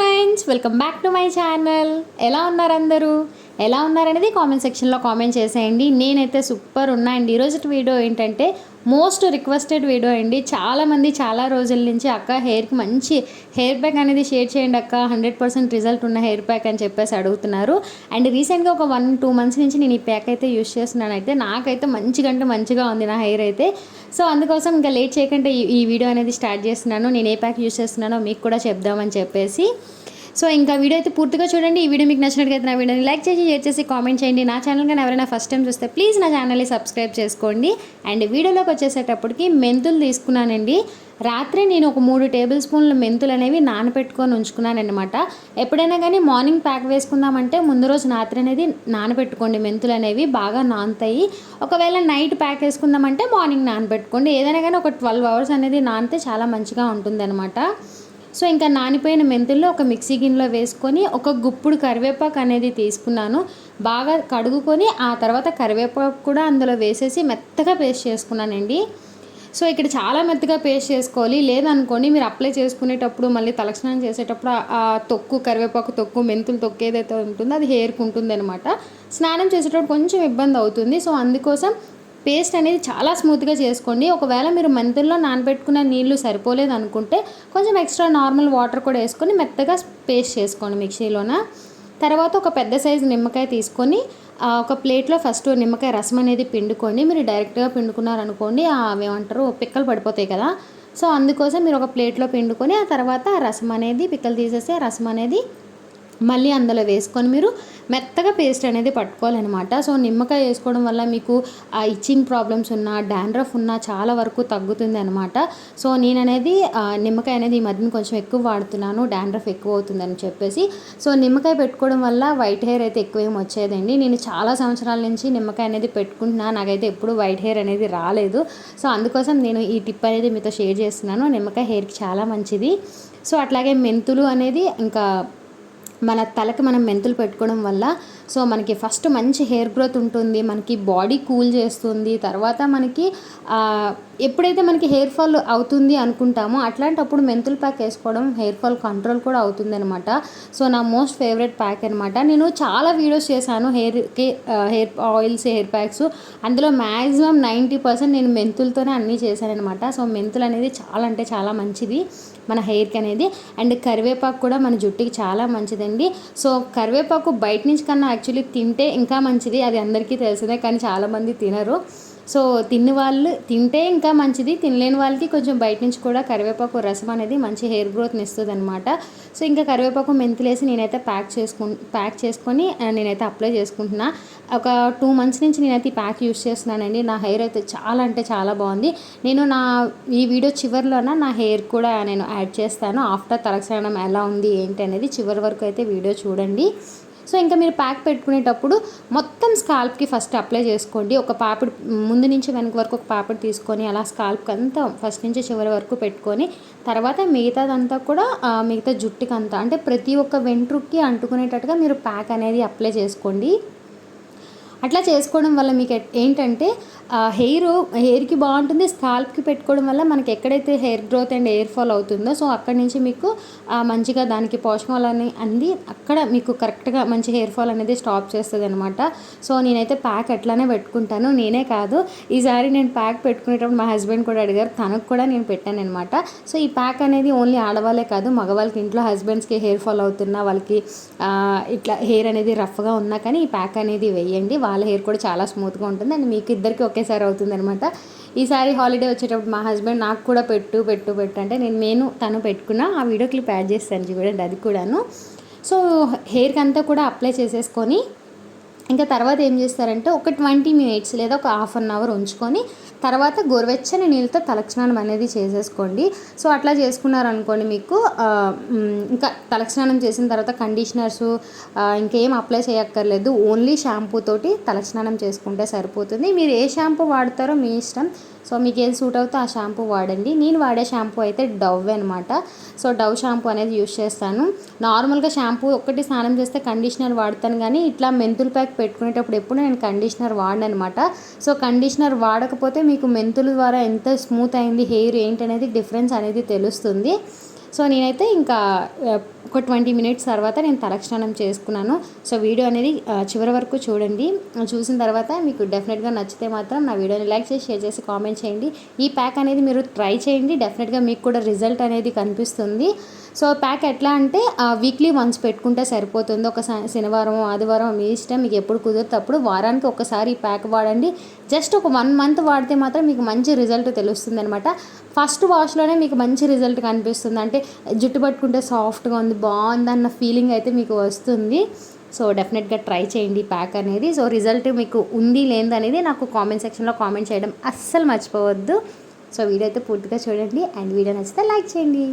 Friends welcome back to my channel ఎలా ఉన్నారు అందరూ ఎలా ఉన్నారనేది కామెంట్ సెక్షన్లో కామెంట్ చేసేయండి. నేనైతే సూపర్ ఉన్నా అండి. ఈరోజు వీడియో ఏంటంటే మోస్ట్ రిక్వెస్టెడ్ వీడియో అండి. చాలామంది చాలా రోజుల నుంచి అక్క హెయిర్కి మంచి హెయిర్ ప్యాక్ అనేది షేర్ చేయండి అక్క. హండ్రెడ్ పర్సెంట్ రిజల్ట్ ఉన్న హెయిర్ ప్యాక్ అని చెప్పేసి అడుగుతున్నారు. అండ్ రీసెంట్గా ఒక వన్ టూ మంత్స్ నుంచి నేను ఈ ప్యాక్ అయితే యూస్ చేస్తున్నాను అయితే నాకైతే మంచిగంటే మంచిగా ఉంది నా హెయిర్ అయితే. సో అందుకోసం ఇంకా లేట్ చేయకుండా ఈ- ఈ వీడియో అనేది స్టార్ట్ చేస్తున్నాను. నేను ఏ ప్యాక్ యూస్ చేస్తున్నానో మీకు కూడా చెప్దామని చెప్పేసి. సో ఇంకా వీడియో అయితే పూర్తిగా చూడండి. ఈ వీడియో మీకు నచ్చినట్టుగా నా వీడియోని లైక్ చేసి షేర్ చేసి కామెంట్ చేయండి. నా ఛానల్ కానీ ఎవరైనా ఫస్ట్ టైం చూస్తే ప్లీజ్ నా ఛానల్ని సబ్స్క్రైబ్ చేసుకోండి. అండ్ వీడియోలోకి వచ్చేసేటప్పటికి మెంతులు తీసుకున్నానండి. రాత్రి నేను ఒక మూడు టేబుల్ స్పూన్ల మెంతులు అనేవి నానబెట్టుకొని ఉంచుకున్నాను అనమాట ఎప్పుడైనా కానీ మార్నింగ్ ప్యాక్ వేసుకుందామంటే ముందు రోజు రాత్రి అనేది నానబెట్టుకోండి. మెంతులు అనేవి బాగా నానుతాయి. ఒకవేళ నైట్ ప్యాక్ వేసుకుందామంటే మార్నింగ్ నానబెట్టుకోండి. ఏదైనా కానీ ఒక ట్వెల్వ్ అవర్స్ అనేది నానితే చాలా మంచిగా ఉంటుంది సో ఇంకా నానిపోయిన మెంతుల్లో ఒక మిక్సీ గిన్నెలో వేసుకొని ఒక గుప్పుడు కరివేపాకు అనేది తీసుకున్నాను. బాగా కడుగుకొని ఆ తర్వాత కరివేపాకు కూడా అందులో వేసేసి మెత్తగా పేస్ట్ చేసుకున్నానండి. సో ఇక్కడ చాలా మెత్తగా పేస్ట్ చేసుకోవాలి. లేదనుకోండి మీరు అప్లై చేసుకునేటప్పుడు మళ్ళీ తలక్షణం చేసేటప్పుడు ఆ- ఆ తొక్కు కరివేపాకు తొక్కు మెంతులు తొక్కు ఏదైతే ఉంటుందో అది హెయిర్కి ఉంటుంది అనమాట స్నానం చేసేటప్పుడు కొంచెం ఇబ్బంది అవుతుంది. సో అందుకోసం పేస్ట్ అనేది చాలా స్మూత్గా చేసుకోండి. ఒకవేళ మీరు మెంతుల్లో నానబెట్టుకున్న నీళ్ళు సరిపోలేదు అనుకుంటే కొంచెం ఎక్స్ట్రా నార్మల్ వాటర్ కూడా వేసుకొని మెత్తగా పేస్ట్ చేసుకోండి మిక్సీలోన. తర్వాత ఒక పెద్ద సైజు నిమ్మకాయ తీసుకొని ఒక ప్లేట్లో ఫస్ట్ నిమ్మకాయ రసం అనేది పిండుకోండి. మీరు డైరెక్ట్గా పిండుకున్నారనుకోండి అవి ఏమంటారు పిక్కలు పడిపోతాయి కదా. సో అందుకోసం మీరు ఒక ప్లేట్లో పిండుకొని ఆ తర్వాత రసం అనేది పిక్కలు తీసేసి ఆ రసం అనేది మళ్ళీ అందులో వేసుకొని మీరు మెత్తగా పేస్ట్ అనేది పట్టుకోవాలన్నమాట. సో నిమ్మకాయ వేసుకోవడం వల్ల మీకు ఆ ఇచ్చింగ్ ప్రాబ్లమ్స్ ఉన్నా డాండ్రఫ్ ఉన్నా చాలా వరకు తగ్గుతుంది అనమాట సో నేను అనేది నిమ్మకాయ అనేది ఈ మధ్యన కొంచెం ఎక్కువ వాడుతున్నాను డాండ్రఫ్ ఎక్కువ అవుతుందని చెప్పేసి. సో నిమ్మకాయ పెట్టుకోవడం వల్ల వైట్ హెయిర్ అయితే ఎక్కువ ఏం వచ్చేదండి. నేను చాలా సంవత్సరాల నుంచి నిమ్మకాయ అనేది పెట్టుకుంటున్నా నాకైతే ఎప్పుడు వైట్ హెయిర్ అనేది రాలేదు. సో అందుకోసం నేను ఈ టిప్ అనేది మీతో షేర్ చేస్తున్నాను. నిమ్మకాయ హెయిర్కి చాలా మంచిది. సో అట్లాగే మెంతులు అనేది ఇంకా మన తలకి మనం మెంతులు పెట్టుకోవడం వల్ల సో మనకి ఫస్ట్ మంచి హెయిర్ గ్రోత్ ఉంటుంది మనకి బాడీ కూల్ చేస్తుంది తర్వాత మనకి ఎప్పుడైతే మనకి హెయిర్ ఫాల్ అవుతుంది అనుకుంటామో అట్లాంటప్పుడు మెంతులు ప్యాక్ వేసుకోవడం హెయిర్ ఫాల్ కంట్రోల్ కూడా అవుతుంది అనమాట సో నా మోస్ట్ ఫేవరెట్ ప్యాక్ అనమాట నేను చాలా వీడియోస్ చేశాను హెయిర్కి హెయిర్ ఆయిల్స్ హెయిర్ ప్యాక్స్. అందులో మ్యాక్సిమం నైంటీ పర్సెంట్ నేను మెంతులతోనే అన్నీ చేశాను అనమాట సో మెంతులు అనేది చాలా అంటే చాలా మంచిది మన హెయిర్కి అనేది. అండ్ కరివేపాకు కూడా మన జుట్టుకి చాలా మంచిదండి. సో కరివేపాకు బయట నుంచి కన్నా యాక్చువల్లీ తింటే ఇంకా మంచిది అది అందరికీ తెలిసిందే కానీ చాలామంది తినరు. సో తిన్న వాళ్ళు తింటే ఇంకా మంచిది తినలేని వాళ్ళకి కొంచెం బయట నుంచి కూడా కరివేపాకు రసం అనేది మంచి హెయిర్ గ్రోత్ని ఇస్తుంది అనమాట సో ఇంకా కరివేపాకు మెంతులేసి నేనైతే ప్యాక్ చేసుకు ప్యాక్ చేసుకొని నేనైతే అప్లై చేసుకుంటున్నా. ఒక టూ మంత్స్ నుంచి నేనైతే ఈ ప్యాక్ యూస్ చేస్తున్నానండి. నా హెయిర్ అయితే చాలా అంటే చాలా బాగుంది. నేను నా ఈ వీడియో చివరిలోన నా హెయిర్ కూడా నేను యాడ్ చేస్తాను. ఆఫ్టర్ తలక్షణం ఎలా ఉంది ఏంటి అనేది చివరి వరకు అయితే వీడియో చూడండి. సో ఇంకా మీరు ప్యాక్ పెట్టుకునేటప్పుడు మొత్తం స్కాల్ప్కి ఫస్ట్ అప్లై చేసుకోండి. ఒక పాపిడి ముందు నుంచి వెనక వరకు ఒక పాపిడి తీసుకొని అలా స్కాల్ప్కి అంతా ఫస్ట్ నుంచి చివరి వరకు పెట్టుకొని తర్వాత మిగతాదంతా కూడా మిగతా జుట్టుకి అంతా అంటే ప్రతి ఒక్క వెంట్రుక్కి అంటుకునేటట్టుగా మీరు ప్యాక్ అనేది అప్లై చేసుకోండి. అట్లా చేసుకోవడం వల్ల మీకు ఏంటంటే హెయిర్ హెయిర్కి బాగుంటుంది స్కాల్ప్కి పెట్టుకోవడం వల్ల మనకి ఎక్కడైతే hair growth and hair fall అవుతుందో సో అక్కడి నుంచి మీకు మంచిగా దానికి పోషకాలని అంది అక్కడ మీకు కరెక్ట్గా మంచి హెయిర్ ఫాల్ అనేది స్టాప్ చేస్తుంది అనమాట సో నేనైతే ప్యాక్ అట్లానే పెట్టుకుంటాను నేనే కాదు ఈసారి నేను ప్యాక్ పెట్టుకునేటప్పుడు మా హస్బెండ్ కూడా అడిగారు తనకు కూడా నేను పెట్టాను అనమాట సో ఈ ప్యాక్ అనేది ఓన్లీ ఆడవాళ్ళే కాదు మగవాళ్ళకి ఇంట్లో హస్బెండ్స్కి హెయిర్ ఫాల్ అవుతున్నా వాళ్ళకి ఇట్లా హెయిర్ అనేది రఫ్గా ఉన్నా కానీ ఈ ప్యాక్ అనేది వేయండి వాళ్ళ హెయిర్ కూడా చాలా స్మూత్గా ఉంటుంది. అండ్ మీకు ఇద్దరికి ఒకేసారి అవుతుంది అనమాట ఈసారి హాలిడే వచ్చేటప్పుడు మా హస్బెండ్ నాకు కూడా పెట్టు పెట్టు పెట్టు అంటే నేను నేను తను పెట్టుకున్నా ఆ వీడియో క్లిప్ యాడ్ చేస్తాను చూడండి అది కూడాను. సో హెయిర్కి అంతా కూడా అప్లై చేసేసుకొని ఇంకా తర్వాత ఏం చేస్తారంటే ఒక ట్వంటీ మినిట్స్ లేదా ఒక హాఫ్ అన్ అవర్ ఉంచుకొని తర్వాత గోరువెచ్చని నీళ్ళతో తలస్నానం అనేది చేసేసుకోండి. సో అట్లా చేసుకున్నారనుకోండి మీకు ఇంకా తలస్నానం చేసిన తర్వాత కండిషనర్స్ ఇంకేం అప్లై చేయక్కర్లేదు. ఓన్లీ షాంపూ తోటి తలస్నానం చేసుకుంటే సరిపోతుంది. మీరు ఏ షాంపూ వాడతారో మీ ఇష్టం. సో మీకు ఏది సూట్ అవుతే ఆ షాంపూ వాడండి. నేను వాడే షాంపూ అయితే డవ్ అనమాట సో డవ్ షాంపూ అనేది యూస్ చేస్తాను. నార్మల్గా షాంపూ ఒక్కటి స్నానం చేస్తే కండిషనర్ వాడతాను కానీ ఇట్లా మెంతులు ప్యాక్ పెట్టుకునేటప్పుడు ఎప్పుడు నేను కండిషనర్ వాడను అనమాట సో కండిషనర్ వాడకపోతే మీకు మెంతుల ద్వారా ఎంత స్మూత్ అయింది హెయిర్ ఏంటి అనేది డిఫరెన్స్ అనేది తెలుస్తుంది. సో నేనైతే ఇంకా ఒక ట్వంటీ మినిట్స్ తర్వాత నేను తలక్షణం చేసుకున్నాను. సో వీడియో అనేది చివరి వరకు చూడండి. చూసిన తర్వాత మీకు డెఫినెట్గా నచ్చితే మాత్రం నా వీడియోని లైక్ చేసి షేర్ చేసి కామెంట్ చేయండి. ఈ ప్యాక్ అనేది మీరు ట్రై చేయండి. డెఫినెట్గా మీకు కూడా రిజల్ట్ అనేది కనిపిస్తుంది. సో ప్యాక్ ఎట్లా అంటే వీక్లీ వన్స్ పెట్టుకుంటే సరిపోతుంది. ఒక శనివారం ఆదివారం మీ ఇష్టం మీకు ఎప్పుడు కుదిరితే అప్పుడు వారానికి ఒకసారి ఈ ప్యాక్ వాడండి. జస్ట్ ఒక వన్ మంత్ వాడితే మాత్రం మీకు మంచి రిజల్ట్ తెలుస్తుంది అనమాట ఫస్ట్ వాష్లోనే మీకు మంచి రిజల్ట్ కనిపిస్తుంది. అంటే జుట్టు పట్టుకుంటే సాఫ్ట్గా ఉంది బాగుంది అన్న ఫీలింగ్ అయితే మీకు వస్తుంది. సో డెఫినెట్గా ట్రై చేయండి ప్యాక్ అనేది. సో రిజల్ట్ మీకు ఉంది లేనిది అనేది నాకు కామెంట్ సెక్షన్లో కామెంట్ చేయడం అస్సలు మర్చిపోవద్దు. సో వీడియో అయితే పూర్తిగా చూడండి. అండ్ వీడియో నచ్చితే లైక్ చేయండి.